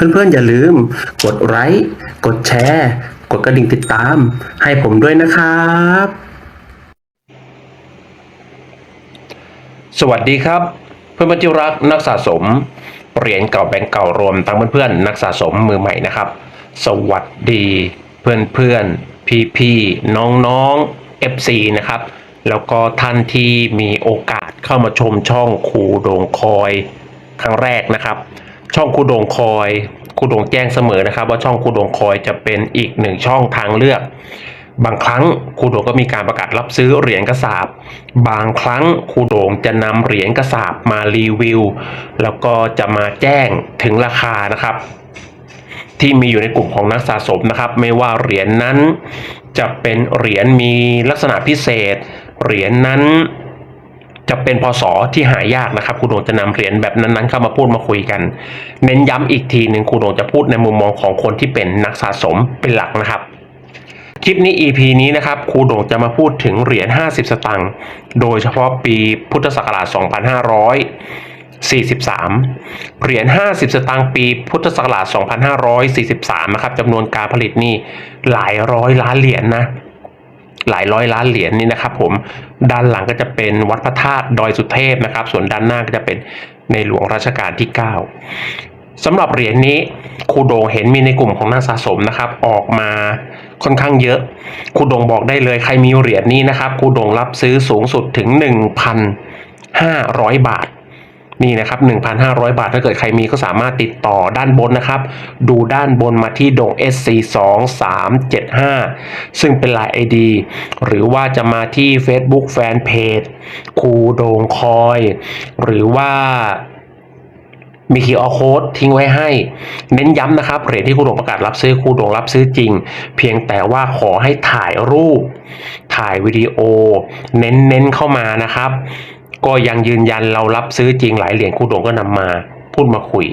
เพื่อนๆ อย่าลืม กดไลค์กดแชร์ กดกระดิ่งติดตาม ให้ผมด้วยนะครับ สวัสดีครับ เพื่อนๆที่รักนักสะสมเหรียญเก่าแบงก์เก่ารวมทั้งเพื่อนๆนักสะสมมือใหม่นะครับ สวัสดีเพื่อนๆพี่ๆน้องๆ FC นะครับแล้วก็ท่านที่มีโอกาสเข้ามาชมช่องครูโดงคอยครั้งแรกนะครับ ช่องคูโดงคอยคูโดงแจ้งเสมอนะครับ ว่าช่องคูโดงคอยจะเป็นอีกหนึ่งช่องทางเลือก บางครั้งคูโดงก็มีการประกาศรับซื้อเหรียญกระสาบบางครั้งคูโดงจะนำเหรียญกระสาบมารีวิว แล้วก็จะมาแจ้งถึงราคานะครับ ที่มีอยู่ในกลุ่มของนักสะสมนะครับ ไม่ว่าเหรียญนั้นจะเป็นเหรียญมีลักษณะพิเศษ เหรียญนั้น จะเป็นพศที่หายากนะครับครูโดงจะนำเหรียญแบบนั้นๆเข้ามาพูดมาคุยกัน เน้นย้ำอีกทีหนึ่งครูโดงจะพูดในมุมมองของคนที่เป็นนักสะสมเป็นหลักนะครับคลิปนี้ EP นี้นะครับครูโด่งจะมาพูดถึงเหรียญ 50 สตางค์ โดยเฉพาะปีพุทธศักราช 2543 เหรียญ 50 สตางค์ปีพุทธศักราช 2543 นะครับจำนวนการผลิตนี่หลายร้อยล้านเหรียญนะ หลายร้อยล้านเหรียญนี่นะครับผมด้านหลังก็จะเป็นวัดพระธาตุดอยสุเทพนะครับ ส่วนด้านหน้าก็จะเป็นในหลวงรัชกาลที่ 9สำหรับเหรียญนี้ครูโดงเห็นมีในกลุ่มของนักสะสมนะครับ ออกมาค่อนข้างเยอะครูโดงบอกได้เลยใครมีเหรียญนี้นะครับครูโดงรับซื้อสูงสุดถึง 1,500 บาท นี่นะครับ 1,500 บาทถ้าเกิดใครมีก็สามารถติดต่อด้านบนนะครับ ดูด้านบนมาที่โด่ง SC 2 3 7 5 ซึ่งเป็นลาย ID หรือว่าจะมาที่ Facebook Fanpage ครูโดงคอย หรือว่ามี QR code ทิ้งไว้ให้ เน้นย้ำนะครับเหรียญที่ครูโดงประกาศรับซื้อครูโดงรับซื้อจริง เพียงแต่ว่าขอให้ถ่ายรูป ถ่ายวิดีโอ เน้นเน้นๆเข้ามานะครับ ก็ยังยืนยันเรารับซื้อจริงหลายเหรียญครูโดงก็นำมาพูดมาคุย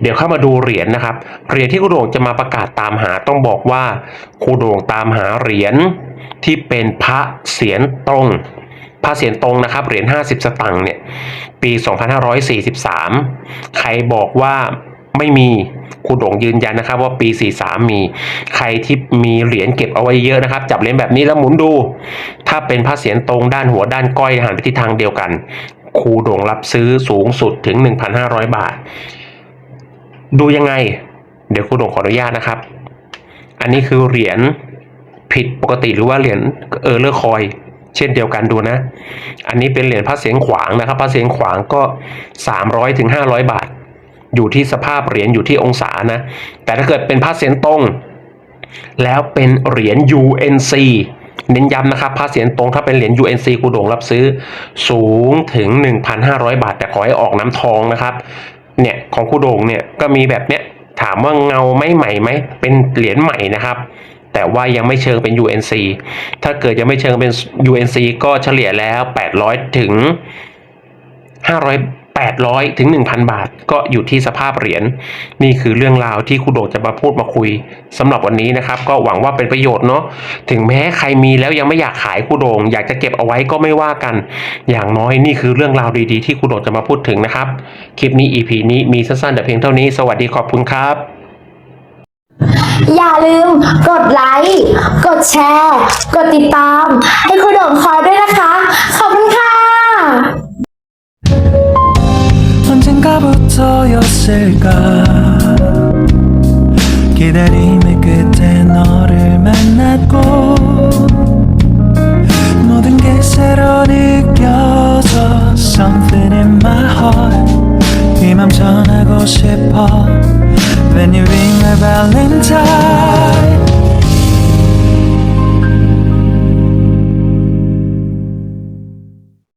เดี๋ยวเข้ามาดูเหรียญนะครับ เหรียญที่ครูโดงจะมาประกาศตามหาต้องบอกว่าครูโดงตามหาเหรียญที่เป็นพระเสียรตรงพระเสียรตรงนะครับเหรียญ50 สตังค์เนี่ยปี 2543 ใครบอกว่า ไม่มีครูโด่งยืนยันนะครับ ว่าปี 43 มี ใครที่มีเหรียญเก็บเอาไว้เยอะนะครับ จับเหรียญแบบนี้แล้วหมุนดู ถ้าเป็นพระเสียรตรงด้านหัวด้านก้อยหันไปทิศทางเดียวกันครูโด่งรับซื้อสูงสุดถึง 1,500 บาท ดูยังไง เดี๋ยวครูโด่งขออนุญาตนะครับ อันนี้คือเหรียญผิดปกติหรือว่าเหรียญเออเลอร์คอย เช่นเดียวกันดูนะ อันนี้เป็นเหรียญพระเสียงขวางนะครับพระเสียงขวางก็ 300ถึง500 บาท อยู่ที่สภาพเหรียญอยู่ที่องศานะ แต่ถ้าเกิดเป็นพระเสียงตรงแล้วเป็นเหรียญ UNC เน้นย้ำนะครับพระเสียงตรงถ้าเป็นเหรียญ UNC กูโด่งรับซื้อสูงถึง 1,500 บาท แต่ขอให้ออกน้ำทองนะครับ เนี่ยของคูโด่งเนี่ยก็มีแบบเนี้ยถามว่าเงาไม่ใหม่ไหมเป็นเหรียญใหม่นะครับ แต่ว่ายังไม่เชิงเป็น UNC ถ้าเกิดยังไม่เชิงเป็น UNC ก็เฉลี่ยแล้ว 800 ถึง 500 800ถึง1,000 บาท ก็อยู่ที่สภาพเหรียญนี่คือเรื่องราวที่ครูโด่งจะมาพูดมาคุยสำหรับวันนี้นะครับ ก็หวังว่าเป็นประโยชน์เนาะถึงแม้ใครมีแล้วยังไม่อยากขายครูโด่งอยากจะเก็บเอาไว้ก็ไม่ว่ากัน อย่างน้อยนี่คือเรื่องราวดีๆ ที่ครูโด่งจะมาพูดถึงนะครับ คลิปนี้ EP นี้มีสั้นๆแต่เพียงเท่านี้สวัสดีขอบคุณครับ อย่าลืมกดไลค์ กดแชร์ กดติดตาม ให้คุณโด่งคอยด้วยนะคะ 언젠가부터 였을까 기다림의 끝에 너를 만났고 모든 게 새로 느껴져 Something in my heart 이맘 전하고 싶어 When you ring my valentine